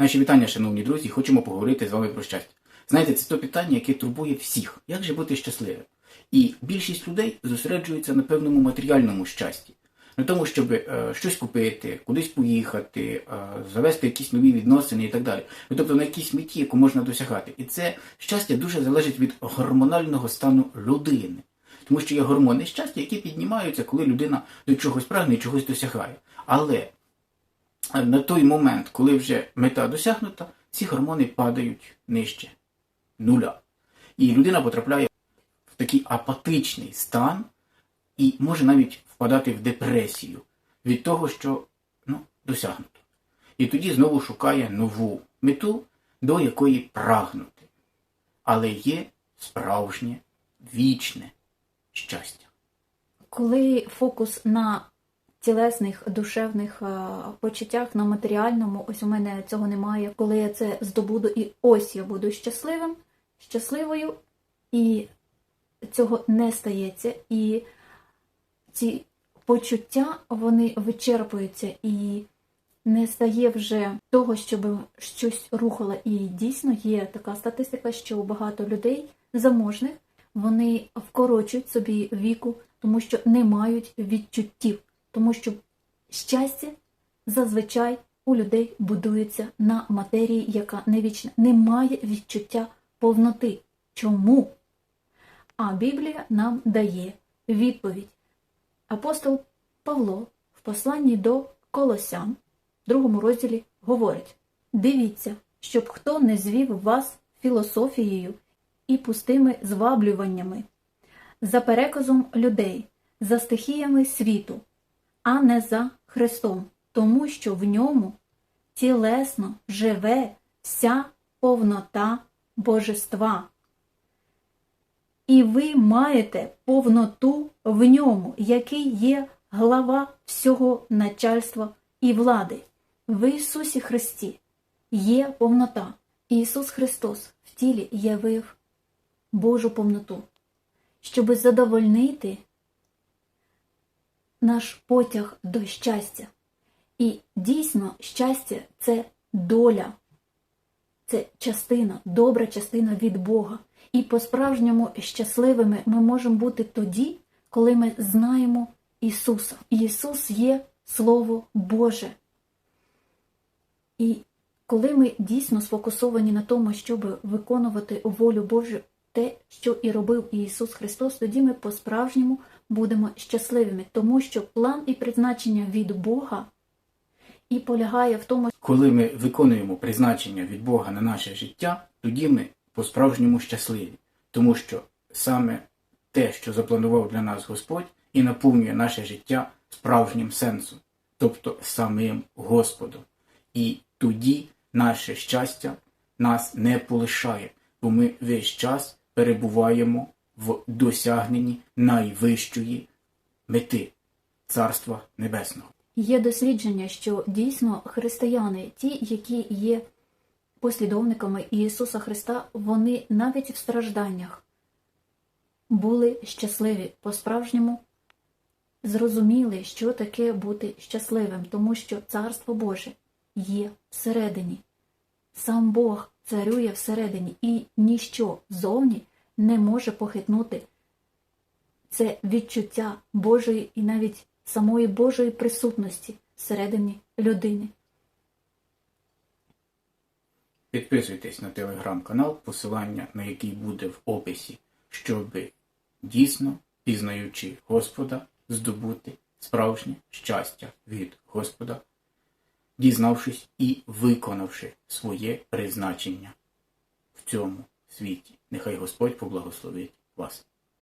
Наші вітання, шановні друзі, хочемо поговорити з вами про щастя. Знаєте, це то питання, яке турбує всіх. Як же бути щасливим? І більшість людей зосереджується на певному матеріальному щасті. На тому, щоб е, щось купити, кудись поїхати, е, завести якісь нові відносини і так далі. Ну, Тобто на якійсь меті, яку можна досягати. І це щастя дуже залежить від гормонального стану людини. Тому що є гормони щастя, які піднімаються, коли людина до чогось прагне і чогось досягає. Але на той момент, коли вже мета досягнута, ці гормони падають нижче нуля. І людина потрапляє в такий апатичний стан і може навіть впадати в депресію від того, що ну, досягнуто. І тоді знову шукає нову мету, до якої прагнути. Але є справжнє, вічне щастя. Коли фокус на тілесних, душевних е, почуттях, на матеріальному, ось у мене цього немає, коли я це здобуду, і ось я буду щасливим, щасливою, і цього не стається. І ці почуття вони вичерпуються і не стає вже того, щоб щось рухало. І дійсно є така статистика, що багато людей заможних вони вкорочують собі віку, тому що не мають відчуттів, тому що щастя зазвичай у людей будується на матерії, яка не вічна, немає відчуття повноти. Чому? А Біблія нам дає відповідь. Апостол Павло в посланні до Колосян, в другому розділі, говорить: Дивіться, щоб хто не звів вас філософією і пустими зваблюваннями, за переказом людей, за стихіями світу, а не за Христом, тому що в ньому тілесно живе вся повнота божества. І ви маєте повноту в ньому, який є глава всього начальства і влади. В Ісусі Христі є повнота. Ісус Христос в тілі явив Божу повноту, щоби задовольнити наш потяг до щастя. І дійсно щастя це доля, це частина, добра частина від Бога. І по-справжньому щасливими ми можемо бути тоді, коли ми знаємо Ісуса. Ісус є Слово Боже. І коли ми дійсно сфокусовані на тому, щоб виконувати волю Божу, те, що і робив Ісус Христос, тоді ми по-справжньому будемо щасливими, тому що план і призначення від Бога і полягає в тому, Коли ми виконуємо призначення від Бога на наше життя, тоді ми по-справжньому щасливі, тому що саме те, що запланував для нас Господь, і наповнює наше життя справжнім сенсом, тобто самим Господом. І тоді наше щастя нас не полишає, бо ми весь час перебуваємо в досягненні найвищої мети Царства Небесного. Є дослідження, що дійсно християни, ті, які є послідовниками Ісуса Христа, вони навіть в стражданнях були щасливі по-справжньому, зрозуміли, що таке бути щасливим, тому що Царство Боже є всередині. Сам Бог царює всередині, і ніщо зовні не може похитнути це відчуття Божої і навіть самої Божої присутності всередині людини. Підписуйтесь на телеграм-канал, посилання на який буде в описі, щоб дійсно, пізнаючи Господа, здобути справжнє щастя від Господа, дізнавшись і виконавши своє призначення в цьому світі. Нехай Господь поблагословить вас.